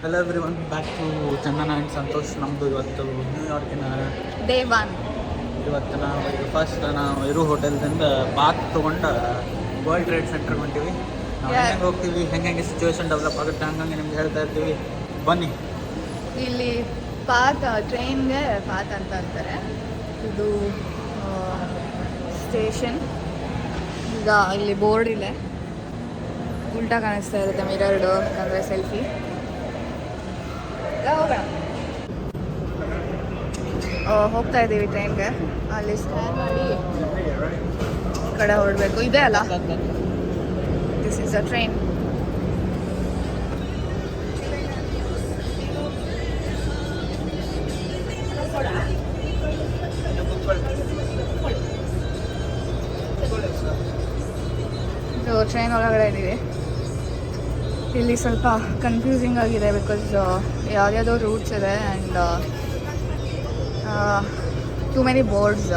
Hello everyone back to Chandana and Santosh ನಮ್ಮದು ಇವತ್ತು ನ್ಯೂಯಾರ್ಕಿನ day one ಇವತ್ತು ನಾವು ಈಗ ಫಸ್ಟ್ ನಾವು ಇರೋ ಹೋಟೆಲ್ದಿಂದ ಬಾತ್ ತೊಗೊಂಡು ವರ್ಲ್ಡ್ ಟ್ರೇಡ್ ಸೆಂಟರ್ಗೆ ಹೊಂಟೀವಿ ನಾವು. ಹೆಂಗೆ ಹೋಗ್ತೀವಿ ಹೆಂಗೆ ಹೆಂಗೆ ಸಿಚುವೇಶನ್ ಡೆವಲಪ್ ಆಗುತ್ತೆ ಹಂಗಂಗೆ ನಿಮ್ಗೆ ಹೇಳ್ತಾ ಇರ್ತೀವಿ. ಬನ್ನಿ. ಇಲ್ಲಿ ಪಾತ್ ಟ್ರೈನ್ಗೆ ಪಾತ್ ಅಂತ ಅಂತಾರೆ. ಇದು ಸ್ಟೇಷನ್ ಈಗ ಇಲ್ಲಿ ಬೋರ್ಡ್ ಇದೆ. ಉಲ್ಟಾ ಕಾಣಿಸ್ತಾ ಇರುತ್ತೆ ಮಿರರ್ಡು ಅಂದರೆ ಸೆಲ್ಫಿ ಹೋಗೋಣ ಹೋಗ್ತಾ ಇದ್ದೀವಿ ಟ್ರೈನ್ಗೆ ಅಲ್ಲಿ ಸ್ಕ್ಯಾನ್ ಮಾಡಿ ಕಡೆ ಹೊರಡಬೇಕು. ಇದೆ ಅಲ್ಲ? ದಿಸ್ ಇಸ್ ಅ ಟ್ರೈನ್ ಇದು ಟ್ರೈನ್ ಒಳಗಡೆ ಇದ್ದೀವಿ ಇಲ್ಲಿ ಸ್ವಲ್ಪ ಕನ್ಫ್ಯೂಸಿಂಗ್ ಆಗಿದೆ ಬಿಕಾಸ್ ಯಾವ್ಯಾವುದೋ ರೂಟ್ಸ್ ಇದೆ ಆ್ಯಂಡ್ ಟು ಮೆನಿ ಬೋರ್ಡ್ಸ್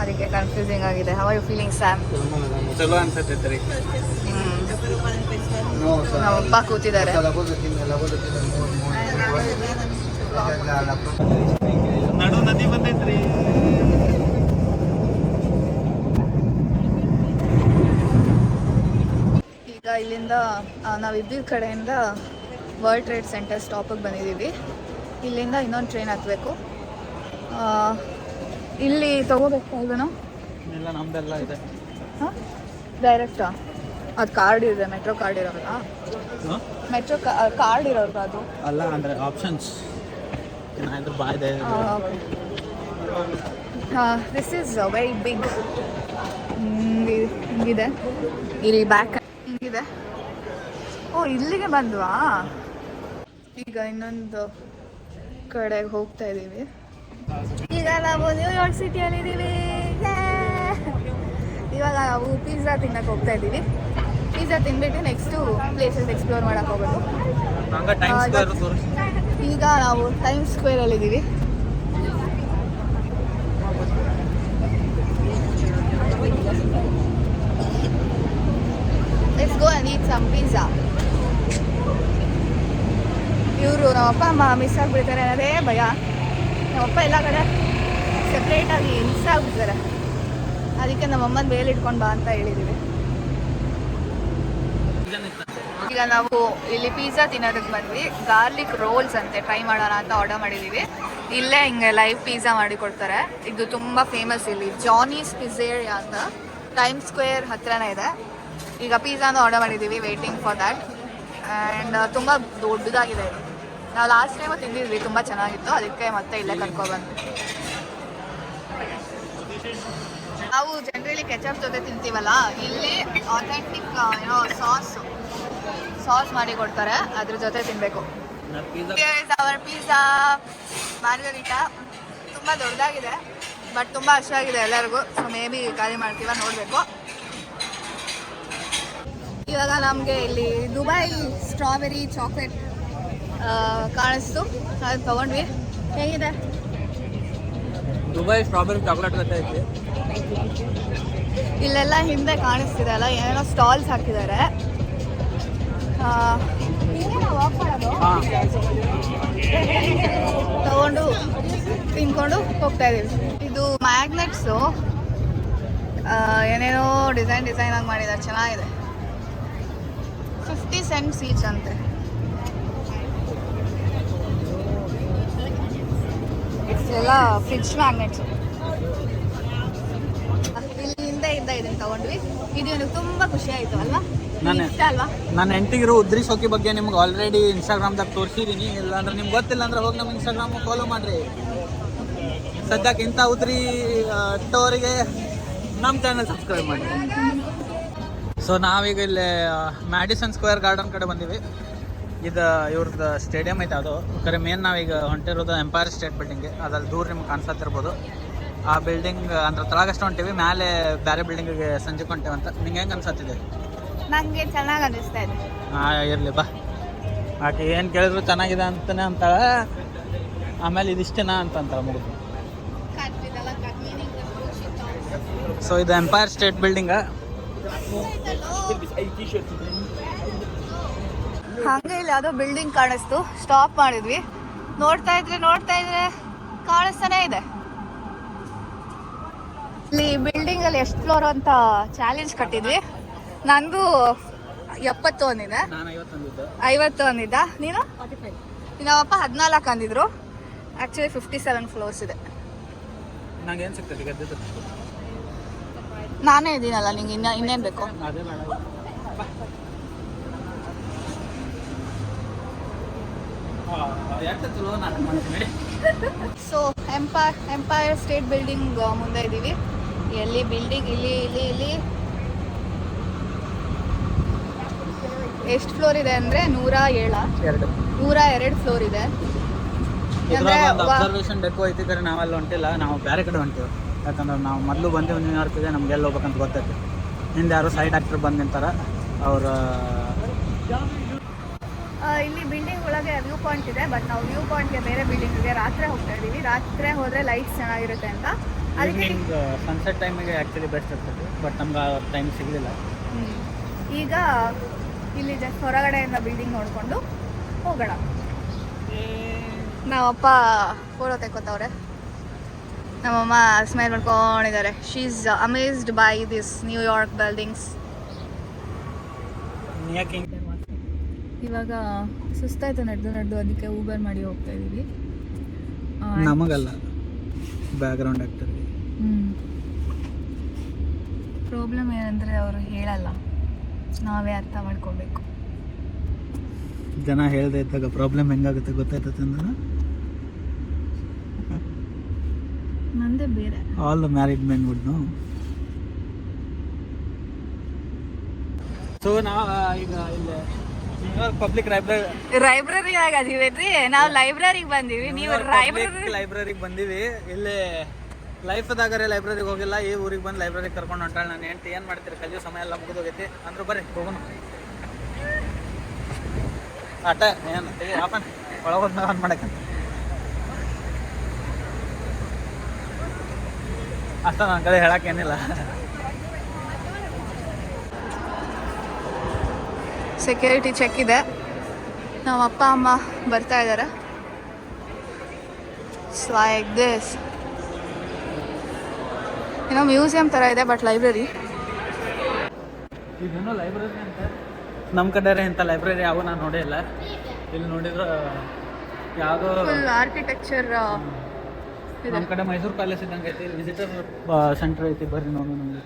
ಅದಕ್ಕೆ ಕನ್ಫ್ಯೂಸಿಂಗ್ ಆಗಿದೆ. ಹವ ಯು ಫೀಲಿಂಗ್ ಸ್ಯಾಮ್ ಚಲೋ ಅನ್ಸತ್ತೈತೆ ರೀ ನಮ್ಮ ಅಪ್ಪ ಕೂತಿದ್ದಾರೆ. ನಡು ನದಿ ಬಂದೈತ್ರಿ ಈಗ ಇಲ್ಲಿಂದ ನಾವು ಇದ್ದಿದ್ದ ಕಡೆಯಿಂದ ವರ್ಲ್ಡ್ ಟ್ರೇಡ್ ಸೆಂಟರ್ ಸ್ಟಾಪಿಗೆ ಬಂದಿದ್ದೀವಿ. ಇಲ್ಲಿಂದ ಇನ್ನೊಂದು ಟ್ರೈನ್ ಹತ್ತಬೇಕು ಇಲ್ಲಿ ತೊಗೋಬೇಕು ಅಲ್ವೇನೋ ಇಲ್ಲ ನಮ್ದೆಲ್ಲ ಇದೆ. ಹಾಂ? ಡೈರೆಕ್ಟಾ ಅದು ಕಾರ್ಡ್ ಇದೆ ಮೆಟ್ರೋ ಕಾರ್ಡ್ ಇರೋಲ್ಲ ಮೆಟ್ರೋ ಕಾರ್ಡ್ ಇರೋಲ್ಲ ಅದು? ಅಲ್ಲ ಅಂದರೆ ಆಪ್ಷನ್ಸ್ ಏನಾದ್ರು ದಿಸ್ ಈಸ್ ವೆರಿ ಬಿಗ್ ಹಿಂಗಿದೆ ಇಲ್ಲಿ ಬ್ಯಾಕ್ ಹಿಂಗಿದೆ ಓ ಇಲ್ಲಿಗೆ ಬಂದ್ವಾ? ಈಗ ಇನ್ನೊಂದು ಕಡೆಗೆ ಹೋಗ್ತಾ ಇದ್ದೀವಿ. ಈಗ ನಾವು ನ್ಯೂಯಾರ್ಕ್ ಸಿಟಿಯಲ್ಲಿ ಇದ್ದೀವಿ ಇವಾಗ ನಾವು ಪಿಜ್ಜಾ ತಿನ್ನಕ್ಕೆ ಹೋಗ್ತಾ ಇದ್ದೀವಿ. ಪಿಜ್ಜಾ ತಿನ್ಬಿಟ್ಟು ನೆಕ್ಸ್ಟು ಪ್ಲೇಸಸ್ ಎಕ್ಸ್ಪ್ಲೋರ್ ಮಾಡಕ್ಕೆ ಹೋಗೋದು. ಈಗ ನಾವು ಟೈಮ್ ಸ್ಕ್ವೇರಲ್ಲಿ ಇದ್ದೀವಿ let's go and eat some pizza ಇವರು ನಮ್ಮಪ್ಪ ಅಮ್ಮ ಮಿಸ್ ಆಗಿಬಿಡ್ತಾರೆ ಅನ್ನೋದೇ ಭಯ. ನಮ್ಮಪ್ಪ ಎಲ್ಲ ಕಡೆ ಸಪ್ರೇಟಾಗಿ ಮಿಸ್ ಆಗಿಬಿಡ್ತಾರೆ. ಅದಕ್ಕೆ ನಮ್ಮಮ್ಮನ ಮೇಲೆ ಇಟ್ಕೊಂಡು ಬಾ ಅಂತ ಹೇಳಿದ್ದೀವಿ ಈಗ ನಾವು ಇಲ್ಲಿ ಪಿಜ್ಜಾ ತಿನ್ನೋದಕ್ಕೆ ಬಂದ್ವಿ. ಗಾರ್ಲಿಕ್ ರೋಲ್ಸ್ ಅಂತೆ ಟ್ರೈ ಮಾಡೋಣ ಅಂತ ಆರ್ಡರ್ ಮಾಡಿದ್ದೀವಿ ಇಲ್ಲೇ ಹಿಂಗೆ ಲೈವ್ ಪಿಜ್ಜಾ ಮಾಡಿಕೊಡ್ತಾರೆ ಇದು ತುಂಬ ಫೇಮಸ್ ಇಲ್ಲಿ. ಜಾನೀಸ್ ಪಿಜ್ಜೇರಿಯಾ ಅಂತ ಟೈಮ್ ಸ್ಕ್ವೇರ್ ಹತ್ರನೇ ಇದೆ. ಈಗ ಪಿಜ್ಜಾನ ಆರ್ಡರ್ ಮಾಡಿದ್ದೀವಿ ವೇಟಿಂಗ್ ಫಾರ್ ದ್ಯಾಟ್ ಆ್ಯಂಡ್ ತುಂಬ ದೊಡ್ಡದಾಗಿದೆ. ನಾವು ಲಾಸ್ಟ್ ಟೈಮು ತಿಂದಿದ್ವಿ, ತುಂಬ ಚೆನ್ನಾಗಿತ್ತು. ಅದಕ್ಕೆ ಮತ್ತೆ ಇಲ್ಲೇ ಕರ್ಕೊಬಂದು ನಾವು ಜನರಲಿ ಕೆಚಪ್ ಜೊತೆ ತಿಂತೀವಲ್ಲ, ಇಲ್ಲಿ ಆಥೆಂಟಿಕ್ ಏನೋ ಸಾಸ್ ಸಾಸ್ ಮಾಡಿ ಕೊಡ್ತಾರೆ, ಅದ್ರ ಜೊತೆ ತಿನ್ನಬೇಕು ಅವರ್ ಪಿಜ್ಜಾ ಮಾರ್ಗರಿಟಾ ತುಂಬ ದೊಡ್ಡದಾಗಿದೆ ಬಟ್ ತುಂಬ ಅಷ್ಟಾಗಿದೆ ಎಲ್ಲರಿಗೂ. ಸೊ ಮೇ ಬಿ ಖಾಲಿ ಮಾಡ್ತೀವ, ನೋಡಬೇಕು. ಇವಾಗ ನಮಗೆ ಇಲ್ಲಿ ದುಬೈ ಸ್ಟ್ರಾಬೆರಿ ಚಾಕ್ಲೇಟ್ ಕಾಣಿಸ್ತು. ಅದು ತಗೊಂಡ್ವಿ. ಹೇಗಿದೆ? ದುಬೈ ಸ್ಟ್ರಾಬೆರಿ ಚಾಕ್ಲೇಟ್ ಅಂತ ಐತಿ. ಇಲ್ಲೆಲ್ಲ ಹಿಂದೆ ಕಾಣಿಸ್ತಿದೆ ಅಲ್ಲ ಏನೇನೋ ಸ್ಟಾಲ್ಸ್ ಹಾಕಿದ್ದಾರೆ. ತಗೊಂಡು ತಿನ್ಕೊಂಡು ಹೋಗ್ತಾ ಇದೀವಿ. ಇದು ಮ್ಯಾಗ್ನೆಟ್ಸು. ಏನೇನೋ ಡಿಸೈನ್ ಡಿಸೈನ್ ಆಗಿ ಮಾಡಿದ್ದಾರೆ ಚೆನ್ನಾಗಿದೆ. ಫಿಫ್ಟಿ ಸೆಂಟ್ಸ್ ಈಚ್ ಅಂತೆ. ಎಲ್ಲ ಫ್ರಿಜ್ ಮ್ಯಾಗ್ನೆಟ್ಸ್ ಇಲ್ಲಿ ಹಿಂದೆ ಇದ್ದ ಇದನ್ನು ತಗೊಂಡ್ವಿ. ಇದು ನನಗೆ ತುಂಬ ಖುಷಿ ಆಯಿತು ಅಲ್ವಾ? ನಾನೇ. ಇಷ್ಟ ಅಲ್ವಾ? ನನ್ನ ಹೆಂಡತಿಗಿರೋ ಉದ್ರಿ ಸೋಕಿ ಬಗ್ಗೆ ನಿಮ್ಗೆ ಆಲ್ರೆಡಿ ಇನ್ಸ್ಟಾಗ್ರಾಮ್ದಾಗ ತೋರಿಸಿದ್ದೀನಿ ಇಲ್ಲಾಂದ್ರೆ ನಿಮ್ಗೆ ಗೊತ್ತಿಲ್ಲ ಅಂದ್ರೆ ಹೋಗಿ ನಮ್ಮ ಇನ್ಸ್ಟಾಗ್ರಾಮ್ ಫಾಲೋ ಮಾಡಿರಿ. ಸದ್ಯಕ್ಕೆ ಇಂಥ ಉದ್ರಿ ಟೋರಿಗೆ ನಮ್ಮ ಚಾನಲ್ ಸಬ್ಸ್ಕ್ರೈಬ್ ಮಾಡಿ ಸೊ ನಾವೀಗ ಇಲ್ಲಿ ಮ್ಯಾಡಿಸನ್ ಸ್ಕ್ವೇರ್ ಗಾರ್ಡನ್ ಕಡೆ ಬಂದೀವಿ. ಇದು ಇವ್ರದ್ದು ಸ್ಟೇಡಿಯಂ ಐತೆ ಅದು. ಕರೆ ಮೇನ್ ನಾವೀಗ ಹೊಂಟಿರೋದು ಎಂಪೈರ್ ಸ್ಟೇಟ್ ಬಿಲ್ಡಿಂಗ್ಗೆ ಅದ್ರಲ್ಲಿ ದೂರ ನಿಮ್ಗೆ ಕಾಣಿಸ್ತಿರ್ಬೋದು ಆ ಬಿಲ್ಡಿಂಗ್ ಅಂದ್ರೆ ತಳಗಷ್ಟು ಹೊಂಟಿವಿ ಮೇಲೆ ಬೇರೆ ಬಿಲ್ಡಿಂಗಿಗೆ ಸಂಜೆ ಹೊಂಟೇವಂತ ಅಂತ. ನಿಂಗೆ ಹೆಂಗೆ ಅನ್ಸತ್ತಿದೆ? ನನಗೆ ಚೆನ್ನಾಗಿ ಅನಿಸ್ತಾ ಇದೆ. ಹಾಂ ಇರಲಿ ಬಾ. ಆಕೆ ಏನು ಕೇಳಿದ್ರು ಚೆನ್ನಾಗಿದೆ ಅಂತಾನೆ ಅಂತಾಳೆ. ಆಮೇಲೆ ಇದಿಷ್ಟೇನಾ ಅಂತ ಅಂತಾಳೆ ಮುಗಿದು. ಸೊ ಇದು. ಎಂಪೈರ್ ಸ್ಟೇಟ್ ಬಿಲ್ಡಿಂಗ ಹಂಗೆ ಇಲ್ಲ ಯಾವುದೋ ಬಿಲ್ಡಿಂಗ್ ಕಾಣಿಸ್ತು. ಸ್ಟಾಪ್ ಮಾಡಿದ್ವಿ. ನೋಡ್ತಾ ಇದ್ರೆ ನೋಡ್ತಾ ಇದ್ರೆ ಕಾಣಿಸ್ತಾನೆ ಇದೆ. ಇಲ್ಲಿ ಬಿಲ್ಡಿಂಗ್ ಅಲ್ಲಿ ಎಷ್ಟು ಫ್ಲೋರ್ ಅಂತ ಚಾಲೆಂಜ್ ಕಟ್ಟಿದ್ವಿ. ನಂದು ಎಪ್ಪತ್ತು ಒಂದಿದೆ. ಐವತ್ತು ಅಂದಿದ್ದ ನೀನು? ನಮ್ಮಪ್ಪ ಹದಿನಾಲ್ಕು ಅಂದಿದ್ರು. ಆಕ್ಚುಲಿ ಫಿಫ್ಟಿ ಸೆವೆನ್ ಫ್ಲೋರ್ಸ್ ಇದೆ ನಂಗೆ ಏನು ಸಿಗ್ತದೆ ಗೆದ್ದಿದ್ದು ನಾನೇ ಇದ್ದೀನಲ್ಲ ನಿಂಗೆ ಇನ್ನ ಇನ್ನೇನು ಬೇಕು? So empire empire state building ಮುಂದೆ ಇದ್ದೀವಿ. ಎಲ್ಲಿ ಬಿಲ್ಡಿಂಗ್ ಇಲ್ಲಿ ಇಲ್ಲಿ ಇಲ್ಲಿ. ಎಷ್ಟು ಫ್ಲೋರ್ ಇದೆ ಅಂದರೆ ನೂರ ಏಳ. ಎರಡು. ನೂರ ಎರಡು ಫ್ಲೋರ್ ಇದೆ. ಅಬ್ಸರ್ವೇಷನ್ ಡೆಕೋ ಐತಿ ಕರೆ ನಾವೆಲ್ಲ ಹೊಂಟಿಲ್ಲ ನಾವು ಬೇರೆ ಕಡೆ ಹೊಂಟೀವಿ. ಯಾಕಂದ್ರೆ ನಾವು ಮೊದಲು ಬಂದೀವಿ ನ್ಯೂಯಾರ್ಕ್ಗೆ ನಮ್ಗೆ ಎಲ್ಲಿ ಹೋಗ್ಬೇಕಂತ ಗೊತ್ತೈತಿ ಹಿಂದೆ ಯಾರು ಸೈಡ್ ಆಕ್ಟರ್ ಬಂದು ನಿಂತಾರ ಅವ್ರ ಇಲ್ಲಿ ಬಿಲ್ಡಿಂಗ್ ಒಳಗೆ ವ್ಯೂ ಪಾಯಿಂಟ್ ಇದೆ ಬಟ್ ನಾವು ವ್ಯೂ ಪಾಯಿಂಟ್ಗೆ ಬೇರೆ ಬಿಲ್ಡಿಂಗ್ ಬಿಲ್ಡಿಂಗ್ಗೆ ರಾತ್ರಿ ಹೋಗ್ತಾ ಇದ್ದೀವಿ. ರಾತ್ರಿ ಹೋದ್ರೆ ಲೈಟ್ಸ್ ಚೆನ್ನಾಗಿರುತ್ತೆ ಅಂತ. ಅದಕ್ಕೆ ಸನ್ಸೆಟ್ ಟೈಮಿಗೆ ಆ್ಯಕ್ಚುಲಿ ಬೆಸ್ಟ್ ಇರ್ತದೆ ಬಟ್ ನಮ್ಗೆ ಆ ಟೈಮ್ ಸಿಗಲಿಲ್ಲ. ಹ್ಮ್. ಈಗ ಇಲ್ಲಿ ಜಸ್ಟ್ ಹೊರಗಡೆಯಿಂದ ಬಿಲ್ಡಿಂಗ್ ನೋಡಿಕೊಂಡು ಹೋಗೋಣ. ನಾವಪ್ಪ ಫೋಟೋ ತೆಕ್ಕೋತವ್ರೆ. ನಮ್ಮಮ್ಮ ಸ್ಮೈಲ್ ಮಾಡ್ಕೊಂಡಿದ್ದಾರೆ. She is amazed by this New York buildings ಇವಾಗ ಸುಸ್ತಾಯ್ತು ನಡೆದು ನಡೆದು ಅದಕ್ಕೆ ಊಬರ್ ಮಾಡಿ ಹೋಗ್ತಾ ಇದ್ದೀವಿ ನಮಗಲ್ಲ ಬ್ಯಾಕ್ಗ್ರೌಂಡ್ ಹ್ಮ್. ಪ್ರಾಬ್ಲಮ್ ಏನಂದರೆ ಅವರು ಹೇಳಲ್ಲ. ನಾವೇ ಅರ್ಥ ಮಾಡ್ಕೋಬೇಕು. ಜನ ಹೇಳ್ದೆ ಇದ್ದಾಗ ಪ್ರಾಬ್ಲಮ್ ಹೆಂಗಾಗುತ್ತೆ ಗೊತ್ತಾಯ್ತದೆ ಅಂದ್ರೆ ನಂದೇ ಬೇರೆ. All the married men would know so ನಾವು ಈಗ ಇಲ್ಲಿ ಪಬ್ಲಿಕ್ ಲೈಬ್ರರಿ ಲೈಬ್ರರಿ ಆಗದೀವೇನ್ರಿ ನಾವು ಲೈಬ್ರರಿಗೆ ಬಂದೀವಿ. ನೀವು ಲೈಬ್ರರಿ ಲೈಬ್ರರಿಗೆ ಬಂದೀವಿ. ಇಲ್ಲಿ ಲೈಫ್ದಾಗರೆ ಲೈಬ್ರರಿಗೆ ಹೋಗಿಲ್ಲ. ಈ ಊರಿಗೆ ಬಂದು ಲೈಬ್ರರಿಗೆ ಕರ್ಕೊಂಡು ಹೊಂಟಾಳ ನಾನು. ಹೆಂಡ್ತಿ ಏನು ಮಾಡ್ತೀರಿ? ಕಲಿಯೋ ಸಮಯ ಎಲ್ಲ ಮುಗಿದೋಗೈತಿ. ಅಂದ್ರೆ ಬರ್ರಿ ಹೋಗೋಣ. ಆಟ ಏನು? ಒಳಗೆ ಹೋದ್ಮೇಲೆ ಆನ್ ಮಾಡಕ್ಕೆ ಅಷ್ಟ ನನ್ನ ಕಡೆ ಹೇಳಕ್ಕೇನಿಲ್ಲ ಸೆಕ್ಯೂರಿಟಿ ಚೆಕ್ ಇದೆ. ನಮ್ಮ ಅಪ್ಪ ಅಮ್ಮ ಬರ್ತಾ ಇದ್ದಾರೆ ಲೈಕ್ ದಿಸ್ ಏನೋ ಮ್ಯೂಸಿಯಂ ಥರ ಇದೆ ಬಟ್ ಲೈಬ್ರರಿ ಇದೇನೋ ಲೈಬ್ರರಿ ಅಂತ. ನಮ್ಮ ಕಡೆ ಇಂಥ ಲೈಬ್ರರಿ ಯಾವ ನಾನು ನೋಡೇ ಇಲ್ಲ. ಇಲ್ಲಿ ನೋಡಿದ್ರೆ ಯಾವುದೋ ಆರ್ಕಿಟೆಕ್ಚರ್ ನಮ್ಮ ಕಡೆ ಮೈಸೂರು ಪ್ಯಾಲೇಸ್ ಇದ್ದಂಗೆ ಐತಿ ವಿಸಿಟರ್ ಸೆಂಟರ್ ಐತಿ ಬರ್ರಿ ನೋಡು ನಮಗೆ.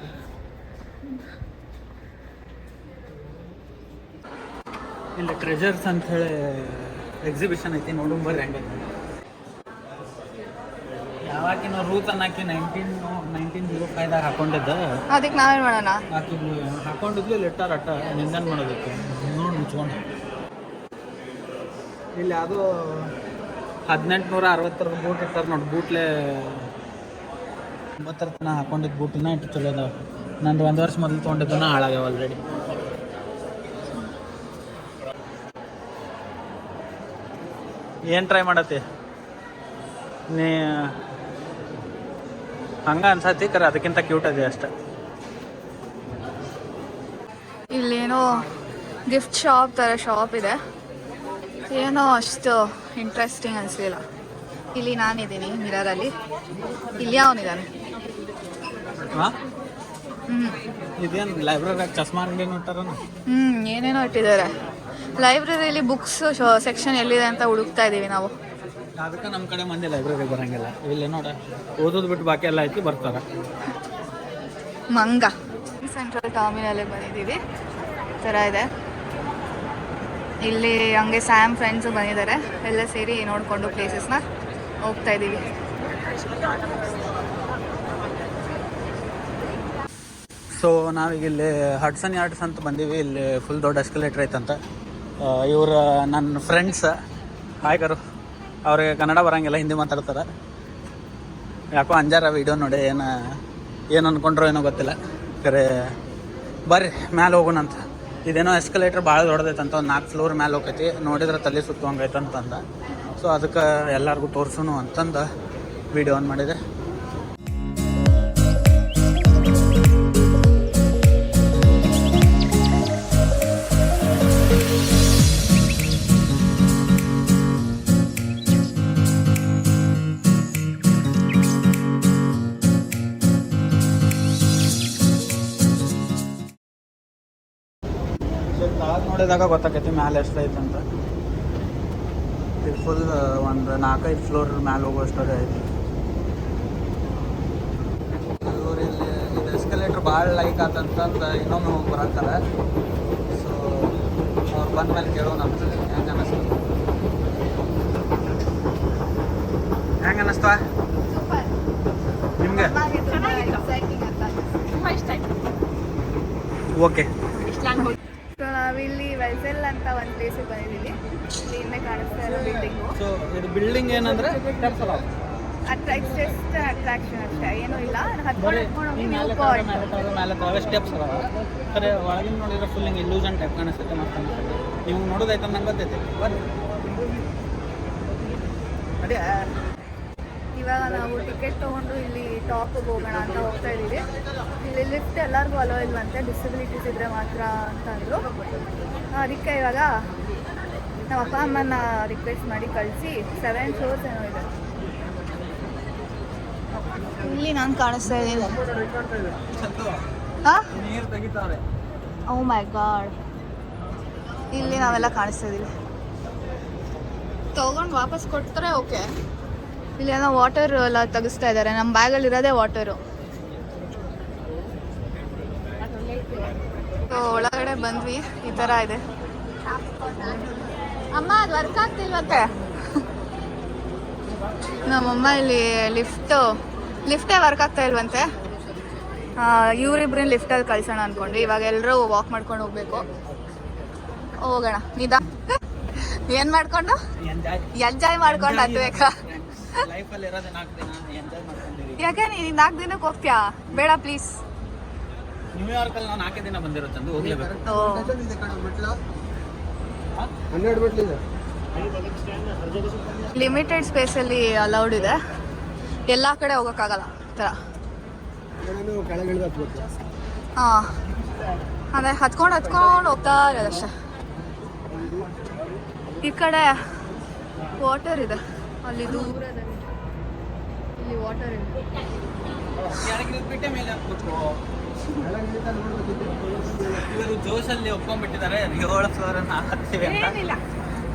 ಇಲ್ಲಿ ಟ್ರೆಜರ್ಸ್ ಅಂತ ಹೇಳಿ ಎಕ್ಸಿಬಿಷನ್ ಐತಿ ನೋಡು ಬರ್ರಿ ಹೆಂಗೆ. ಯಾವಾಗಿನ ರೂತ್ ಅನ್ನಕ್ಕೆ ನೈನ್ಟೀನ್ ನೈನ್ಟೀನ್ ಜೀರೋ ಫೈವ್ದಾಗ ಹಾಕೊಂಡಿದ್ದ. ಅದಕ್ಕೆ ನಾವೇನು ಮಾಡೋಣ? ಆಕಿ ಹಾಕೊಂಡಿದ್ಲು ಲೆಟರ್ ಅಟ್ಟ ನಿಂದನ್ ಮಾಡೋದಕ್ಕೆ. ನೋಡಿ ಮುಚ್ಕೊಂಡು. ಇಲ್ಲಿ ಯಾವುದೋ ಹದಿನೆಂಟು ನೂರ ಅರವತ್ತರ ಬೂಟ್ ಇರ್ತಾರೆ ನೋಡಿ, ಬೂಟ್ಲೇ ಒಂಬತ್ತರ ತನ ಹಾಕೊಂಡಿದ್ದು ಬೂಟಿನ ಇಟ್ಟು ಚಲೋ ಅದಾವ ನಂದು ಒಂದು ವರ್ಷ ಮೊದಲು ತೊಗೊಂಡಿದ್ದನ್ನ ಹಾಳಾಗ್ಯಾವ ಆಲ್ರೆಡಿ ಏನು ಟ್ರೈ ಮಾಡತ್ತಿ? ನೀ ಹಂಗ ಅನ್ಸತಿ ಕರೆ ಅದಕ್ಕಿಂತ ಕ್ಯೂಟ್ ಅದೇ ಅಷ್ಟೆ. ಇಲ್ಲೇನೋ ಗಿಫ್ಟ್ ಶಾಪ್ ಥರ ಶಾಪ್ ಇದೆ. ಏನೋ ಅಷ್ಟು ಇಂಟ್ರೆಸ್ಟಿಂಗ್ ಅನಿಸ್ಲಿಲ್ಲ. ಇಲ್ಲಿ ನಾನಿದ್ದೀನಿ ಮಿರರಲ್ಲಿ. ಇಲ್ಲಿ ಅವನಿದ್ದಾನೆ. ಇದೇನು ಲೈಬ್ರರಿಯಾಗ ಚಸ್ಮಾ ಅಂಗಡಿ ಹ್ಮ್ ಹ್ಞೂ ಏನೇನೋ ಇಟ್ಟಿದ್ದಾರೆ. ಲೈಬ್ರರಿಲಿ ಬುಕ್ಸ್ ಸೆಕ್ಷನ್ ಎಲ್ಲಿದೆ ಅಂತ ಹುಡುಕ್ತಾ ಇದೀವಿ ನಾವು. ಅದಕ್ಕೆ ನಮ್ಮ ಕಡೆ ಮಂದಿ ಲೈಬ್ರರಿ ಬರಂಗಿಲ್ಲ. ಇಲ್ಲಿ ನೋಡ ಓದೋದು ಬಿಟ್ಟು ಬಾಕಿ ಎಲ್ಲ ಐತಿ ಬರ್ತಾರೆ. ಮಂಗ. ಸೆಂಟ್ರಲ್ ಟರ್ಮಿನಲ್ಗೆ ಬಂದಿದ್ದೀವಿ. ಥರ ಇದೆ. ಇಲ್ಲಿ ಹಂಗೆ ಸ್ಯಾಮ್ ಫ್ರೆಂಡ್ಸು ಬಂದಿದ್ದಾರೆ. ಎಲ್ಲ ಸೇರಿ ನೋಡಿಕೊಂಡು ಪ್ಲೇಸಸ್ನ ಹೋಗ್ತಾ ಇದ್ದೀವಿ ಸೊ ನಾವೀಗ ಇಲ್ಲಿ ಹಡ್ಸನ್ ಯಾರ್ಡ್ಸ್ ಅಂತ ಬಂದೀವಿ. ಇಲ್ಲಿ ಫುಲ್ ದೊಡ್ಡ ಎಸ್ಕಲೇಟರ್ ಐತಂತ. ಇವ್ರ ನನ್ನ ಫ್ರೆಂಡ್ಸ್ ಆಯ್ಕರು ಅವ್ರಿಗೆ ಕನ್ನಡ ಬರೋಂಗಿಲ್ಲ, ಹಿಂದಿ ಮಾತಾಡ್ತಾರೆ. ಯಾಕೋ ಅಂಜಾರ ವಿಡಿಯೋ ನೋಡಿ ಏನು ಏನು ಅಂದ್ಕೊಂಡ್ರೋ ಏನೋ ಗೊತ್ತಿಲ್ಲ. ಖರೆ ಬರ್ರಿ, ಮ್ಯಾಲೆ ಹೋಗೋಣಂತ. ಇದೇನೋ ಎಸ್ಕಲೇಟರ್ ಭಾಳ ದೊಡ್ಡದೈತಂತ ಒಂದು ನಾಲ್ಕು ಫ್ಲೋರ್ ಮೇಲೆ ಹೋಗೈತಿ ನೋಡಿದ್ರೆ ತಲೆ ಸುತ್ತುವಂಗೈತಂತಂದ ಸೊ ಅದಕ್ಕೆ ಎಲ್ಲರಿಗೂ ತೋರ್ಸುನು ಅಂತಂದು ವಿಡಿಯೋ ಆನ್ ಮಾಡಿದೆ. ಹತ್ತದಾಗ ಗೊತ್ತಾಕೈತಿ ಮ್ಯಾಲೆ ಎಷ್ಟೈತೆ ಅಂತ. ಇದು ಫುಲ್ ಒಂದು ನಾಲ್ಕೈದು ಫ್ಲೋರ್ ಮ್ಯಾಲೆ ಹೋಗೋಷ್ಟೇ ಐತಿ ಇಲ್ಲಿ ಇದು ಎಸ್ಕಲೇಟ್ರ್ ಭಾಳ ಲೈಕ್ ಆತಂತಂದು ಇನ್ನೊಮ್ಮೆ ಹೋಗಿ ಬರತ್ತಾರೆ ಸೊ ಅವ್ರು ಬಂದ ಮೇಲೆ ಕೇಳೋಣ ಅಂತ. ಹೆಂಗೆ ಅನ್ನಿಸ್ತು ಹೆಂಗೆ ಅನ್ನಿಸ್ತ ನಿಮಗೆ? ಓಕೆ ವೆಸೆಲ್ ಅಂತ ಒಂದು ಪ್ಲೇಸ್ ಬಂದಿದ್ದೀವಿ ಇಲ್ಲಿ ಹಿಂದೆ ಕಾಣಿಸ್ತಾ ಇರೋ ಬಿಲ್ಡಿಂಗು ಸೊ ಇದು ಬಿಲ್ಡಿಂಗ್ ಏನಂದ್ರೆ? ಅಟ್ರಾಕ್ಟ್ ಜಸ್ಟ್ ಅಟ್ರಾಕ್ಷನ್ ಅಷ್ಟೇ ಏನೂ ಇಲ್ಲ. ಹತ್ಕೊಂಡು ಹತ್ಕೊಂಡು ಹೋಗಿ ವ್ಯೂ ಮೇಲೆ ತಾವೆ, ಸ್ಟೆಪ್ಸ್ ಅದಾವ. ಖರೆ ಒಳಗಿನ ನೋಡಿದ್ರೆ ಫುಲ್ ಹಿಂಗೆ ಇಲ್ಯೂಷನ್ ಟೈಪ್ ಕಾಣಿಸುತ್ತೆ ಮತ್ತೆ ನೀವು ನೋಡೋದೈತೆ ನಂಗೆ ಗೊತ್ತೈತೆ. ಬರ್ರಿ. ಅದೇ ಇವಾಗ ನಾವು ಟಿಕೆಟ್ ತೊಗೊಂಡು ಇಲ್ಲಿ ಟಾಪಿಗೆ ಹೋಗೋಣ ಅಂತ ಹೋಗ್ತಾ ಇದ್ದೀವಿ. ಇಲ್ಲಿ ಲಿಫ್ಟ್ ಎಲ್ಲರಿಗೂ ಅಲೋ ಇಲ್ವಂತೆ ಡಿಸಬಿಲಿಟೀಸ್ ಇದ್ದರೆ ಮಾತ್ರ ಅಂತಂದರು ಅದಕ್ಕೆ ಇವಾಗ ನಮ್ಮ ಅಪ್ಪ ಅಮ್ಮನ ರಿಕ್ವೆಸ್ಟ್ ಮಾಡಿ ಕಳಿಸಿ ಸೆವೆನ್ ಫ್ಲೋರ್ಸ್ ಏನೋ ಇದೆ. ಇಲ್ಲಿ ನಾನು ಕಾಣಿಸ್ತಾ ಇದ್ದೀನಿ. ಹಾಂ? ನೀರು ತೆಗಿತಾವ್ರೆ ಓ ಮೈ ಗಾಡ್ ಇಲ್ಲಿ ನಾವೆಲ್ಲ ಕಾಣಿಸ್ತಾ ಇದೀವಿ ತಗೊಂಡು ವಾಪಸ್ ಕೊಡ್ತಾರೆ ಓಕೆ ಇಲ್ಲಿ ಏನೋ ವಾಟರ್ ಎಲ್ಲ ತೆಗಿಸ್ತಾ ಇದ್ದಾರೆ. ನಮ್ಮ ಬ್ಯಾಗಲ್ಲಿ ಇರೋದೇ ವಾಟರು ಒಳಗಡೆ ಬಂದ್ವಿ. ಈ ಥರ ಇದೆ. ಅಮ್ಮ ಅದು ವರ್ಕ್ ಆಗ್ತಿಲ್ವಂತೆ? ನಮ್ಮಮ್ಮ ಇಲ್ಲಿ ಲಿಫ್ಟು ಲಿಫ್ಟೇ ವರ್ಕ್ ಆಗ್ತಾ ಇಲ್ವಂತೆ. ಇವರಿಬ್ರನ್ನ ಲಿಫ್ಟಲ್ಲಿ ಕಳ್ಸೋಣ ಅನ್ಕೊಂಡು ಇವಾಗ ಎಲ್ಲರೂ ವಾಕ್ ಮಾಡ್ಕೊಂಡು ಹೋಗ್ಬೇಕು. ಹೋಗೋಣ. ನಿದಾ ಏನ್ ಮಾಡ್ಕೊಂಡು? ಎಂಜಾಯ್ ಎಂಜಾಯ್ ಮಾಡ್ಕೊಂಡು ಹತ್ಬೇಕಾ? ಲೈಫಲ್ಲಿ ಇರೋದೇ ನಾಲ್ಕು ದಿನ ಎಂಜಾಯ್ ಮಾಡ್ಕೊಂಡಿರಿ. ಯಾಕೆ ನೀನು ನಾಲ್ಕು ದಿನಕ್ಕೆ ಹೋಗ್ತೀಯಾ? ಬೇಡ ಪ್ಲೀಸ್ ನ್ಯೂಯಾರ್ಕಲ್ಲಿ ನಾನು ನಾಲ್ಕೇ ದಿನ ಬಂದಿರೋ ಚಂದು ಹೋಗ್ಲೇಬೇಕು. ಹನ್ನೆರಡು ಬಿಟ್ಲಿದೆ ಲಿಮಿಟೆಡ್ ಸ್ಪೇಸಲ್ಲಿ ಅಲೌಡ್ ಇದೆ. ಎಲ್ಲ ಕಡೆ ಹೋಗೋಕ್ಕಾಗಲ್ಲ ಈ ಥರ. ಹಾಂ. ಅದೇ ಹತ್ಕೊಂಡು ಹತ್ಕೊಂಡು ಹೋಗ್ತಾ ಇರೋದಷ್ಟೇ ಈ ಕಡೆ ವಾಟರ್ ಇದೆ. ಅಲ್ಲಿ ದೂರದಲ್ಲಿ ಇಲ್ಲಿ ವಾಟರ್ ಇದೆ. ಇವರು ಜೋಶಲ್ಲಿ ಒಪ್ಕೊಂಡ್ಬಿಟ್ಟಿದ್ದಾರೆ. ಏಳು ಫ್ಲೋರ್ ಹತ್ತೀವಿ ಅಂತ.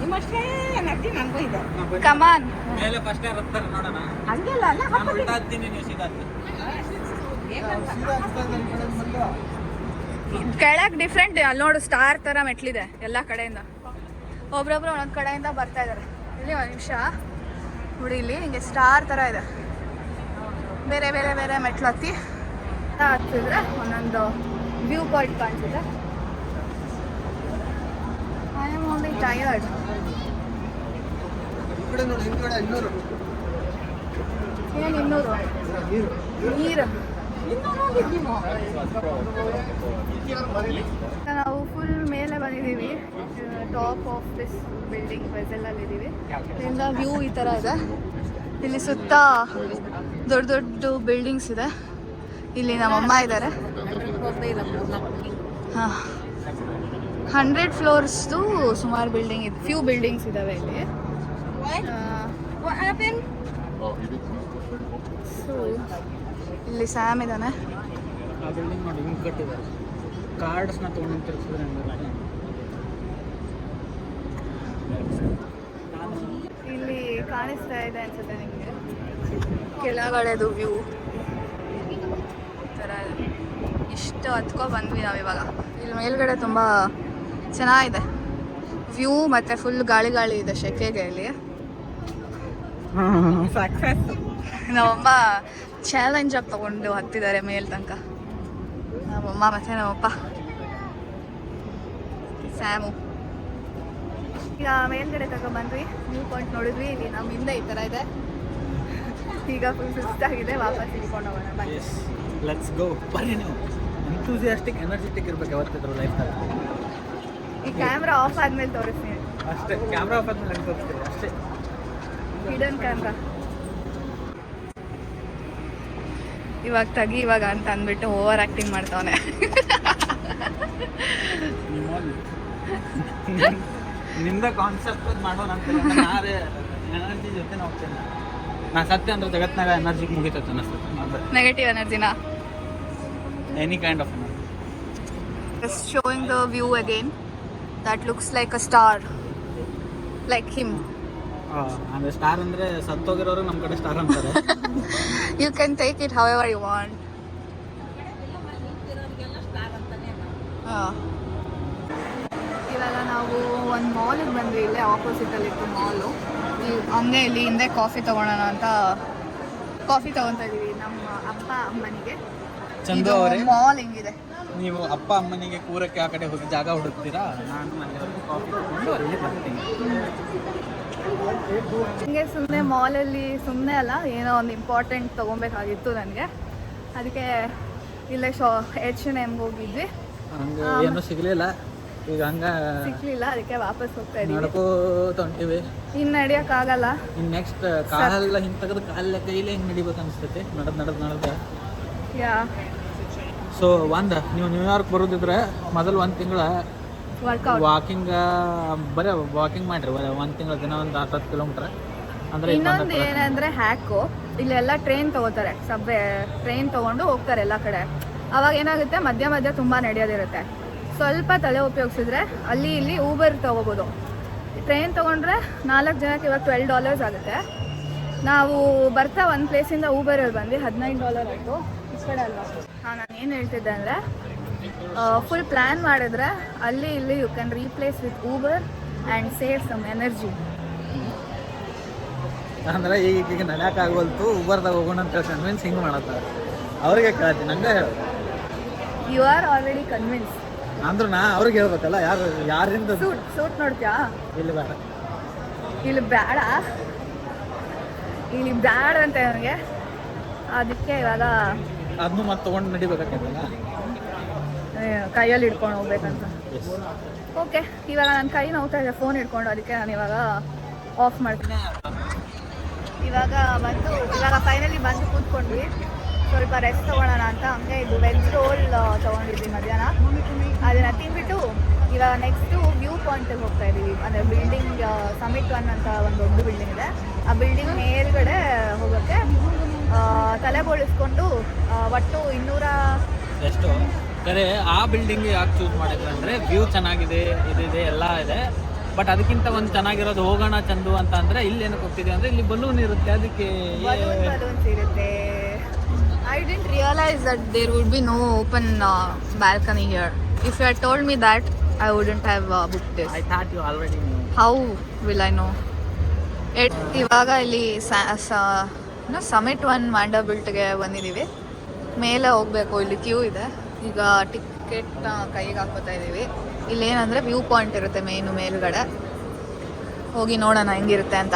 ನಿಮ್ಮಷ್ಟೇ ನಗ್ತಿ ನನಗೂ ಇದೆ. ಕಮಾನ್ ಮೇಲೆ ಫಸ್ಟ್ ಯಾರು ಹತ್ತಾರೆ ನೋಡೋಣ. ಹಂಗಿಲ್ಲ ಅಲ್ಲ ನಾನು ಉಲ್ಟಾ ಹತ್ತೀನಿ ನೀವು ಸೀದಾ ಕೆಳಗೆ ಡಿಫ್ರೆಂಟ್ ಅಲ್ಲಿ ನೋಡು ಸ್ಟಾರ್ ಥರ ಮೆಟ್ಲಿದೆ ಎಲ್ಲ ಕಡೆಯಿಂದ. ಒಬ್ರೊಬ್ರು ಒಂದೊಂದು ಕಡೆಯಿಂದ ಬರ್ತಾ ಇದ್ದಾರೆ ಇಲ್ಲಿ ಒಂದು ನಿಮಿಷ. ನೋಡಿ ಇಲ್ಲಿ ನಿಮಗೆ ಸ್ಟಾರ್ ಥರ ಇದೆ. ಬೇರೆ ಬೇರೆ ಬೇರೆ ಮೆಟ್ಲು ಹತ್ತಿ. ಹತ್ತಿದ್ರೆ ಒಂದೊಂದು ವ್ಯೂ ಪಾಯಿಂಟ್ ಕಾಣಿಸುತ್ತೆ. ಐ ಆಮ್ ಓನ್ಲಿ ಟಯರ್ಡ್ ಏನು ಇನ್ನೂರು? ನೀರು. ನಾವು ಫುಲ್ ಮೇಲೆ ಬಂದಿದ್ದೀವಿ. ಟಾಪ್ ಆಫ್ ದಿಸ್ ಬಿಲ್ಡಿಂಗ್ ಇದ್ದೀವಿ ಇಲ್ಲಿಂದ ವ್ಯೂ ಈ ಥರ ಇದೆ. ಇಲ್ಲಿ ಸುತ್ತ ದೊಡ್ಡ ದೊಡ್ಡ ಬಿಲ್ಡಿಂಗ್ಸ್ ಇದೆ. ಇಲ್ಲಿ ನಮ್ಮಮ್ಮ ಇದ್ದಾರೆ. ಹಾಂ. ಹಂಡ್ರೆಡ್ ಫ್ಲೋರ್ಸ್ದು ಸುಮಾರು ಬಿಲ್ಡಿಂಗ್ ಇದೆ. ಫ್ಯೂ ಬಿಲ್ಡಿಂಗ್ಸ್ ಇದಾವೆ ಇಲ್ಲಿ. ಸೊ ಇಲ್ಲಿ ಸ್ಯಾಮ್ ಇದ್ದಾನೆ. ಆ ಬಿಲ್ಡಿಂಗ್ ನೋಡಿ ಹಿಂಗೆ ಕಟ್ಟಿದ್ದಾರೆ. ಕಾರ್ಡ್ಸ್ನ ತೊಗೊಂಡು ತಿರ್ಸಿದ್ರೆ ಇಲ್ಲಿ ಕಾಣಿಸ್ತಾ ಇದೆ ಅನ್ಸುತ್ತೆ ನಿಮಗೆ. ಕೆಳಗಡೆದು ವ್ಯೂ ಥರ. ಇಷ್ಟು ಹತ್ಕೊ ಬಂದ್ವಿ ನಾವು ಇವಾಗ. ಇಲ್ಲಿ ಮೇಲ್ಗಡೆ ತುಂಬ ಚೆನ್ನಾಗಿದೆ. ವ್ಯೂ ಮತ್ತು ಫುಲ್ ಗಾಳಿ ಗಾಳಿ ಇದೆ ಶೆಕೆಗೆ ಇಲ್ಲಿ. ಸಕ್ಸಸ್ ನಮ್ಮಮ್ಮ ಚಾಲೆಂಜ್ ಆಗಿ ತಗೊಂಡು ಹತ್ತಿದ್ದಾರೆ ಮೇಲ್ ತನಕ. ನಮ್ಮಮ್ಮ ಮತ್ತೆ ನಮ್ಮಪ್ಪ ಸ್ಯಾಮು. ಈಗ ಮೇಲ್ಗಡೆ ತನಕ ಬಂದ್ವಿ. ನ್ಯೂ ಪಾಯಿಂಟ್ ನೋಡಿದ್ವಿ. ಇಲ್ಲಿ ನಮ್ಮ ಹಿಂದೆ ಈ ಥರ ಇದೆ. ಈಗ ಫುಲ್ ಸುಸ್ತಾಗಿದೆ. ವಾಪಸ್ ಇಟ್ಕೊಂಡು ಹೋಗೋಣ ಬನ್ನಿ. ಲೆಟ್ಸ್ ಗೋ ಬರ್ರಿ ನೀವು. ಎಂಥೂಸಿಯಾಸ್ಟಿಕ್ ಎನರ್ಜೆಟಿಕ್ ಇರ್ಬೇಕು ಯಾವತ್ತಿದ್ರು ಲೈಫ್ನಲ್ಲಿ ಈ ಕ್ಯಾಮ್ರಾ ಆಫ್ ಆದ್ಮೇಲೆ ತೋರಿಸ್ತೀನಿ. ಅಷ್ಟೇ ಕ್ಯಾಮ್ರಾ ಆಫ್ ಆದ್ಮೇಲೆ ಹೆಂಗೆ ತೋರಿಸ್ತೀವಿ ಅಷ್ಟೇ. ಹಿಡನ್ ಕ್ಯಾಮ್ರಾ ಇವಾಗ ತಗಿ ಇವಾಗ ಅಂತ ಅಂದ್ಬಿಟ್ಟು ಓವರ್ ಆಕ್ಟಿಂಗ್ ಮಾಡ್ತಾವನೆ ನಿಂದ ಕಾನ್ಸೆಪ್ಟ್ ಮಾಡೋಣ ಅಂತ ನಾರೇ ಎನರ್ಜಿ ಜೊತೆ ಹೋಗ್ತೇನೆ. ನಾ ಸತ್ಯ ಅಂದ್ರೆ ಜಗತ್ನಾಗ ಎನರ್ಜಿ ಮುಗಿತೈತೆ ಅನಿಸ್ತದೆ negative ಎನರ್ಜಿನ any kind of just showing the view again that looks like a star like him ಅಂದ್ರೆ ಸ್ಟಾರ್ ಅಂದ್ರೆ ಸತ್ತೋಗಿರೋರು ನಮ್ಮ ಕಡೆ ಸ್ಟಾರ್ ಅಂತಾರೆ. You can take it however you want ಇವಾಗ ನಾವು ಒಂದು ಮಾಲಿಗೆ ಬಂದ್ವಿ ಇಲ್ಲೇ ಆಪೋಸಿಟಲ್ಲಿ ಇತ್ತು ಮಾಲು ಹಂಗೆ ಇಲ್ಲಿ ಹಿಂದೆ ಕಾಫಿ ತಗೊಳ್ಳೋಣ ಅಂತ ಕಾಫಿ ತಗೊತಾ ಇದೀವಿ ನಮ್ಮ ಅಪ್ಪ ಅಮ್ಮನಿಗೆ. ಚಂದು ಅವರೇ ಮಾಲ್ ಹೆಂಗಿದೆ. ನೀವು ಅಪ್ಪ ಅಮ್ಮನಿಗೆ ಕೂರಕ್ಕೆ ಆ ಕಡೆ ಹೋಗಿ ಜಾಗ ಹುಡುಕ್ತೀರಾ? ನಾನು ಕಾಫಿ ತಗೊಂಡು ಅಲ್ಲಿ ಬರ್ತೀನಿ. ಹಿಂಗೆ ಸುಮ್ಮನೆ ಮಾಲಲ್ಲಿ ಸುಮ್ಮನೆ ಅಲ್ಲ ಏನೋ ಒಂದು ಇಂಪಾರ್ಟೆಂಟ್ ತಗೊಬೇಕಾಗಿತ್ತು ನನಗೆ. ಅದಕ್ಕೆ ಇಲ್ಲೇ ಶಾ ಎಚ್ ಎನ್ ಎಮ್ಗೆ ಹೋಗಿದ್ವಿ. ಹಂಗೆ ಏನೂ ಸಿಗ್ಲಿಲ್ಲ. ಈಗ ಹಂಗ ಸಿಕ್ಲಿಲ್ಲ ಅದಕ್ಕೆ ವಾಪಸ್ ಹೋಗ್ತಾ ಇದೀವಿ. ನಡ್ಕೋತ ಹೊಂಟಿವಿ ನಡಿಯಕ್ ಆಗಲ್ಲ. ಇನ್ನು ನೆಕ್ಸ್ಟ್ ಕಾಲೆಲ್ಲ ಹಿಂಗೆ ತೆಗೆದು ಕಾಲ ಕೈಲೇ ಹಿಂಗ್ ನಡಿಬೇಕು ಅನ್ಸ್ತೈತಿ. ನಡದ್ ನಡದ್ ನಡದ. ಯಾ. ಸೊ ಒಂದ್ ನೀವು ನ್ಯೂಯಾರ್ಕ್ ಬರೋದಿದ್ರೆ ಮೊದಲು ಒಂದ್ ತಿಂಗಳ ವಾಕಿಂಗ್ ಬರೀ ವಾಕಿಂಗ್ ಮಾಡ್ರಿ ಒಂದ್ ತಿಂಗಳ ದಿನ ಒಂದ್ ಹತ್ತು ಕಿಲೋಮೀಟರ್ ಅಂದ್ರೆ ಇನ್ನೊಂದು ಏನಂದ್ರೆ ಹ್ಯಾಕು ಇಲ್ಲೆಲ್ಲ ಟ್ರೈನ್ ತಗೋತಾರೆ. ಸಬ್ವೆ ಟ್ರೈನ್ ತಗೊಂಡು ಹೋಗ್ತಾರೆ ಎಲ್ಲ ಕಡೆ. ಅವಾಗ ಏನಾಗುತ್ತೆ? ಮಧ್ಯ ಮಧ್ಯ ತುಂಬಾ ನಡೆಯೋದಿರುತ್ತೆ. ಸ್ವಲ್ಪ ತಲೆ ಉಪಯೋಗಿಸಿದ್ರೆ ಅಲ್ಲಿ ಇಲ್ಲಿ ಊಬರ್ ತೊಗೋಬೋದು. ಟ್ರೈನ್ ತೊಗೊಂಡ್ರೆ ನಾಲ್ಕು ಜನಕ್ಕೆ ಇವಾಗ ಟ್ವೆಲ್ ಡಾಲರ್ಸ್ ಆಗುತ್ತೆ. ನಾವು ಬರ್ತಾ ಒಂದು ಪ್ಲೇಸಿಂದ ಊಬರಲ್ಲಿ ಬಂದ್ವಿ ಹದಿನೈದು ಡಾಲರ್ ಆಯಿತು. ಈ ಕಡೆ ಅಲ್ವಾ? ಹಾಂ ನಾನು ಏನು ಹೇಳ್ತಿದ್ದೆ ಅಂದರೆ ಫುಲ್ ಪ್ಲ್ಯಾನ್ ಮಾಡಿದ್ರೆ ಅಲ್ಲಿ ಇಲ್ಲಿ you can replace with Uber and save some energy ಅಂದ್ರೆ ಈಗ ಈಗ ನಡೆಯೋಕ್ಕಾಗೋಲ್ತು ಉಬರ್ದಾಗ ಹೋಗೋಣ ಅಂತ ಕನ್ವಿನ್ಸ್ ಹಿಂಗೆ ಮಾಡತ್ತ ಅವ್ರಿಗೆ ಕೇಳ್ತೀನಿ ನಂಗೆ ಹೇಳು. ಯು ಆರ್ ಆಲ್ರೆಡಿ ಕನ್ವಿನ್ಸ್ ಅಂದ್ರೂ ನಾ ಅವ್ರಿಗೆ ಹೇಳ್ಬೇಕಲ್ಲ ಯಾರು ಯಾರಿಂದ ಸೂಟ್ ಸೂಟ್ ನೋಡ್ತೀಯಾ? ಇಲ್ಲಿ ಬೇಡ. ಇಲ್ಲಿ ಬೇಡ. ಇಲ್ಲಿ ಬ್ಯಾಡ ಅಂತ ನನಗೆ ಅದಕ್ಕೆ ಇವಾಗ ಅದನ್ನು ಮತ್ತೆ ತೊಗೊಂಡು ನಡಿಬೇಕಾಗ್ತದಲ್ಲ ಕೈಯಲ್ಲಿ ಹಿಡ್ಕೊಂಡು ಹೋಗ್ಬೇಕಂತ. ಓಕೆ ಇವಾಗ ನನ್ನ ಕೈ ನೋವ್ತಾ ಇದೆ ಫೋನ್ ಹಿಡ್ಕೊಂಡು ಅದಕ್ಕೆ ನಾನು ಇವಾಗ ಆಫ್ ಮಾಡ್ತೀನಿ. ಇವಾಗ ಬಂದು ಇವಾಗ ಫೈನಲಿ ಬಂದು ಕೂತ್ಕೊಂಡ್ವಿ. ಸ್ವಲ್ಪ ರೆಸ್ಟ್ ತೊಗೊಳ್ಳೋಣ ಅಂತ ಹಂಗೆ ಇದು ವೆಜ್ ರೋಲ್ ತೊಗೊಂಡಿದ್ವಿ ಮಧ್ಯಾಹ್ನ. ಅದನ್ನು ತಿಂದ್ಬಿಟ್ಟು ಇವಾಗ ನೆಕ್ಸ್ಟು ವ್ಯೂ ಪಾಯಿಂಟಿಗೆ ಹೋಗ್ತಾ ಇದ್ದೀವಿ ಅಂದರೆ ಬಿಲ್ಡಿಂಗ್ ಸಮಿಟ್ ಒನ್ ಅಂತ ಒಂದು ದೊಡ್ಡ ಬಿಲ್ಡಿಂಗ್ ಇದೆ. ಆ ಬಿಲ್ಡಿಂಗ್ ಮೇಲ್ಗಡೆ ಹೋಗೋಕ್ಕೆ ತಲೆ ಬೋಳಿಸ್ಕೊಂಡು ಒಟ್ಟು ಇನ್ನೂರ ಎಷ್ಟು? ಕರೆ ಆ ಬಿಲ್ಡಿಂಗ್ ಯಾಕೆ ಚೂಸ್ ಮಾಡಿದ್ರು ಅಂದರೆ ವ್ಯೂ ಚೆನ್ನಾಗಿದೆ ಇದಿದೆ ಎಲ್ಲ ಇದೆ. ಬಟ್ ಅದಕ್ಕಿಂತ ಒಂದು ಚೆನ್ನಾಗಿರೋದು ಹೋಗೋಣ ಚಂದು ಅಂತ ಅಂದರೆ ಇಲ್ಲಿ ಏನಕ್ಕೆ ಹೋಗ್ತಿದೆ ಅಂದರೆ ಇಲ್ಲಿ ಬಲೂನ್ ಇರುತ್ತೆ ಅದಕ್ಕೆ ಬಲೂನ್ ಬಲೂನ್ಸ್ ಇರುತ್ತೆ I didn't realise that there would be no open balcony here if you are told me that I wouldn't have book this I thought you already how will I know it ಇವಾಗ ಇಲ್ಲಿ summit one ಮ್ಯಾಂಡಾ ಬಿಲ್ಟ್ಗೆ ಬಂದಿದ್ದೀವಿ. ಮೇಲೆ ಹೋಗಬೇಕು ಇಲ್ಲಿ Q ಇದೆ. ಈಗ ಟಿಕೆಟ್ನ ಕೈಗೆ ಹಾಕೋತಾ ಇದ್ದೀವಿ. ಇಲ್ಲೇನಂದರೆ ವ್ಯೂ ಪಾಯಿಂಟ್ ಇರುತ್ತೆ ಮೇನು ಮೇಲ್ಗಡೆ. ಹೋಗಿ ನೋಡೋಣ ಹೆಂಗಿರುತ್ತೆ ಅಂತ.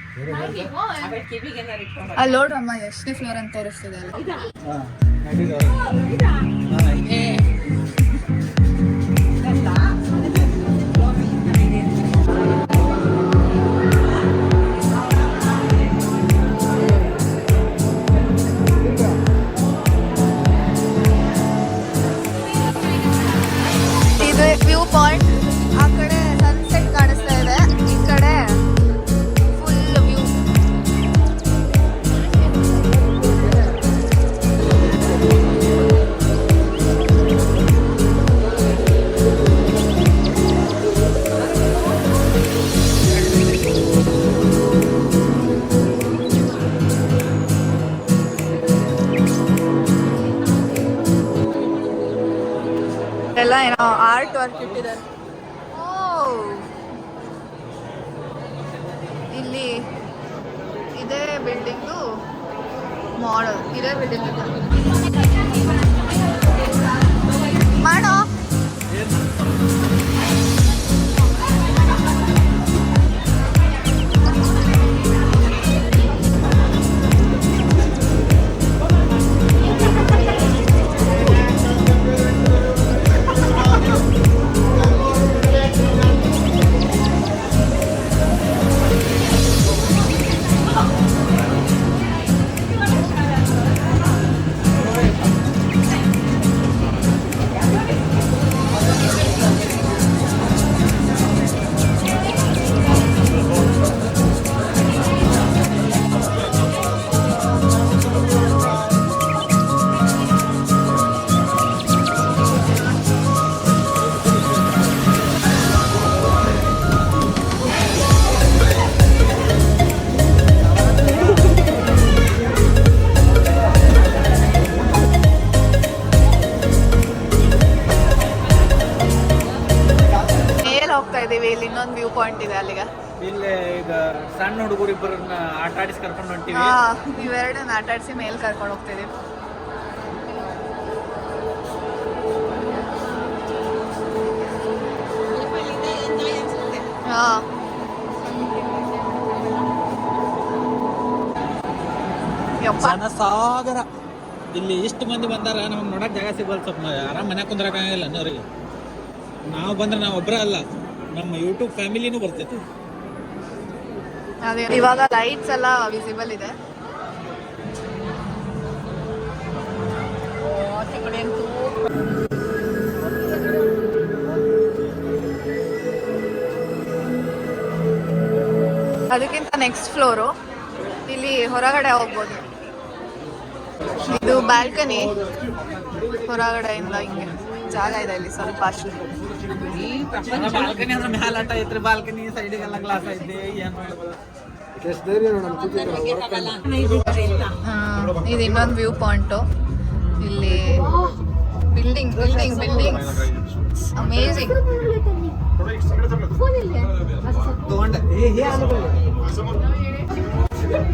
ಅಲ್ಲಿ. ನೋಡ್ರಮ್ಮ ಎಷ್ಟನೇ ಫ್ಲೋರ್ ಅಂತ ತೋರಿಸ್ತಿದೆ ಅಲ್ಲ ಆರ್ಟ್ ವರ್ಕ್ ಇಟ್ಟಿದ್ದಾರೆ ಆಟಾಡಿಸಿ ಇವೆರಡನ್ನ ಆಟ ಆಡಿಸಿ ಮೇಲ್ ಕರ್ಕೊಂಡು ಹೋಗ್ತಿದೀವಿ ಹಾಂ ಯಪ್ಪ. ಜನ ಸಾಗರ ಇಲ್ಲಿ ಇಷ್ಟು ಮಂದಿ ಬಂದಾರ ನಮ್ಗೆ ನೋಡಕ್ ಜಾಗ ಸಿಗಲ್ ಸ್ವಲ್ಪ ಆರಾಮ್ ಮನೆ ಕುಂದ್ರಕ್ ಆಗಲ್ಲ ಅನ್ನೋರಿಗೆ. ನಾವು ಬಂದ್ರೆ ನಾವು ಒಬ್ಬರೇ ಅಲ್ಲ ನಮ್ಮ ಯೂಟ್ಯೂಬ್ ಫ್ಯಾಮಿಲಿನೂ ಬರ್ತೈತಿ. ಅದೇ, ಇವಾಗ ಲೈಟ್ಸ್ ಎಲ್ಲ ವಿಸಿಬಲ್ ಇದೆ. ಅದಕ್ಕಿಂತ ನೆಕ್ಸ್ಟ್ ಫ್ಲೋರು ಇಲ್ಲಿ ಹೊರಗಡೆ ಹೋಗ್ಬೋದು. ಇದು ಬ್ಯಾಲ್ಕನಿ ಹೊರಗಡೆಯಿಂದ ಹಿಂಗೆ ಜಾಗ ಇದೆ ಇಲ್ಲಿ ಸ್ವಲ್ಪ ಅಷ್ಟು. ಬಾಲ್ಕನಿ ಅಂದ್ರೆ ಮ್ಯಾಲ ಆಟ ಐತ್ರಿ ಬಾಲ್ಕನಿ ಸೈಡಿಗೆಲ್ಲ ಗ್ಲಾಸ್ ಐತಿ ಏನ್ ಮಾಡ್ಬೋದು? ಎಷ್ಟು ಧೈರ್ಯ ನೋಡೋಣ ಕೂತಿದ್ರು ಆ, ಇದು ಇನ್ನೊಂದು ವ್ಯೂ ಪಾಯಿಂಟು ಇಲ್ಲಿ ಬಿಲ್ಡಿಂಗ್ ಬಿಲ್ಡಿಂಗ್ ಬಿಲ್ಡಿಂಗ್ ಅಮೇಝಿಂಗ್ ತಗೊಂಡೆ.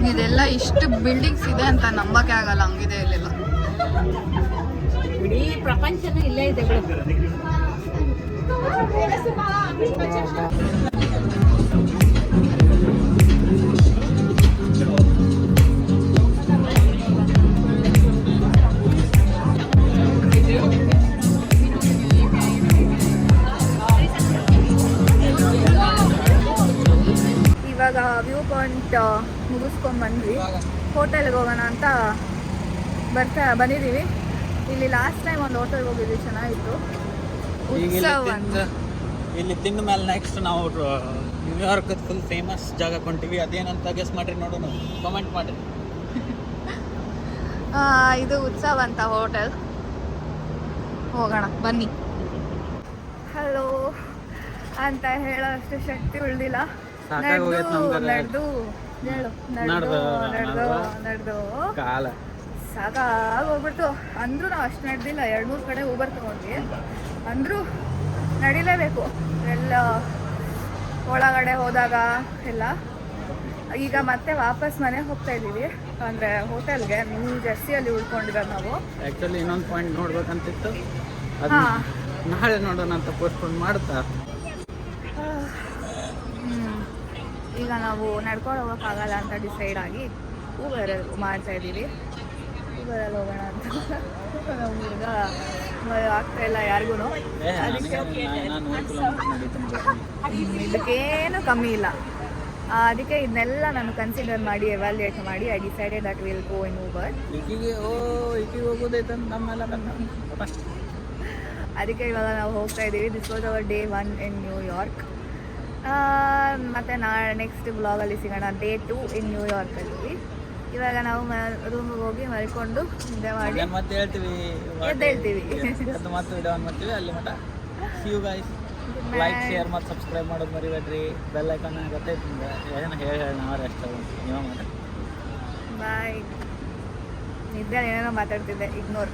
ಇದೆಲ್ಲ ಇಷ್ಟು ಬಿಲ್ಡಿಂಗ್ಸ್ ಇದೆ ಅಂತ ನಂಬಕ್ಕೆ ಆಗಲ್ಲ ಹಂಗಿದೆ ಇಲ್ಲೆಲ್ಲ. ಇಡೀ ಪ್ರಪಂಚನೂ ಇಲ್ಲೇ ಇದೆ ಬಿಡು. ಇವಾಗ ವ್ಯೂ ಪಾಯಿಂಟ್ ಮುಗಿಸ್ಕೊಂಡ್ಬಂದ್ವಿ ಹೋಟೆಲ್ಗೆ ಹೋಗೋಣ ಅಂತ ಬರ್ತಾ ಬಂದಿದ್ದೀವಿ ಇಲ್ಲಿ ಲಾಸ್ಟ್ ಟೈಮ್ ಒಂದು ಹೋಟೆಲ್ಗೆ ಹೋಗಿದ್ವಿ, ಚೆನ್ನಾಗಿತ್ತು. ಇಲ್ಲಿ ತಿಂದ ಮೇಲೆ ನೆಕ್ಸ್ಟ್ ನಾವು ನ್ಯೂಯಾರ್ಕ್ ಫುಲ್ ಫೇಮಸ್ ಜಾಗ ಕೊಂಟಿವಿ ಅದೇನಂತ ಗೆಸ್ ಮಾಡ್ರಿ ನೋಡೋಣ. ಕಮೆಂಟ್ ಮಾಡಿ ಆ, ಇದು ಉತ್ಸವ ಅಂತ ಹೋಟೆಲ್. ಹೋಗೋಣ ಬನ್ನಿ. ಹಲೋ ಅಂತ ಹೇಳೋ ಅಷ್ಟು ಶಕ್ತಿ ಉಳ್ದಿಲ್ಲ. ನಡೆದು ನಡೆದು ನಡ್ದು, ನಡೆದು ಸಾಕಾಗಿ ಹೋಗ್ಬಿಟ್ಟು ಅಂದ್ರೂ ನಾವು ಅಷ್ಟು ನಡೆದಿಲ್ಲ. ಎರಡು ಮೂರು ಕಡೆ ಊಬರ್ ತಗೊಂಡ್ವಿ. ಅಂದರೂ ನಡಿಲೇಬೇಕು. ಎಲ್ಲ ಒಳಗಡೆ ಹೋದಾಗ ಎಲ್ಲ. ಈಗ ಮತ್ತೆ ವಾಪಸ್ ಮನೆಗೆ ಹೋಗ್ತಾ ಇದ್ದೀವಿ. ಅಂದರೆ ಹೋಟೆಲ್ಗೆ ನ್ಯೂ ಜರ್ಸಿಯಲ್ಲಿ ಉಳ್ಕೊಂಡಿರೋದು ನಾವು. ಆ್ಯಕ್ಚುಲಿ ಇನ್ನೊಂದು ಪಾಯಿಂಟ್ ನೋಡ್ಬೇಕಂತಿತ್ತು. ಹಾಂ. ನಾಳೆ ನೋಡೋಣ ಅಂತ ಪೋಸ್ಟ್ಪೋನ್ ಮಾಡ್ತಾ. ಈಗ ನಾವು ನಡ್ಕೊಂಡು ಹೋಗೋಕ್ಕಾಗಲ್ಲ ಅಂತ ಡಿಸೈಡ್ ಆಗಿ ಊಬರಲ್ಲಿ ಮಾಡ್ತಾ ಇದ್ದೀವಿ. ಊಬರಲ್ಲಿ ಹೋಗೋಣ ಅಂತ. ನಮ್ಮ ಹುಡುಗ ಆಗ್ತಾ ಇಲ್ಲ ಯಾರಿಗೂ ಇದಕ್ಕೇನು ಕಮ್ಮಿ ಇಲ್ಲ. ಅದಕ್ಕೆ ಇದನ್ನೆಲ್ಲ ನಾನು ಕನ್ಸಿಡರ್ ಮಾಡಿ ಎವ್ಯಾಲ್ಯೂಯೇಟ್ ಮಾಡಿ I decided that will go in Uber ಅದಕ್ಕೆ ಇವಾಗ ನಾವು ಹೋಗ್ತಾ ಇದ್ದೀವಿ. This was our day one in New York ಮತ್ತು ನಾ ನೆಕ್ಸ್ಟ್ ಬ್ಲಾಗಲ್ಲಿ ಸಿಗೋಣ ಡೇ ಟು ಇನ್ ನ್ಯೂಯಾರ್ಕಲ್ಲಿ ಇವಾಗ ನಾವು ರೂಮಿಗೆ ಹೋಗಿ ಮಲ್ಕೊಂಡು ನಿದ್ದೆ ಮಾಡಿ ಮತ್ತೆ ಹೇಳ್ತೀವಿ ಎದ್ದೇಳ್ತೀವಿ. ಅದು ಮತ್ತೆ ವಿಡಿಯೋ ಆನ್ ಮಾಡ್ತೀವಿ ಅಲ್ಲಿ ಮಟ see you guys like share ಮತ್ತು ಸಬ್ಸ್ಕ್ರೈಬ್ ಮಾಡೋದು ಮರಿಬೇಡ್ರಿ. ಬೆಲ್ ಐಕಾನ್ ಗೊತ್ತೈತಿ ಏನೋ ಏನು ಹೇಳಿ ಹೇಳಿ ನಾವು ರೆಸ್ಟ್ ನೀವು ಮಾಡಿ ಬಾಯ್ ನಿದ್ದೆ ಏನೇನೋ ಮಾತಾಡ್ತಿದ್ದೆ. ಇಗ್ನೋರ್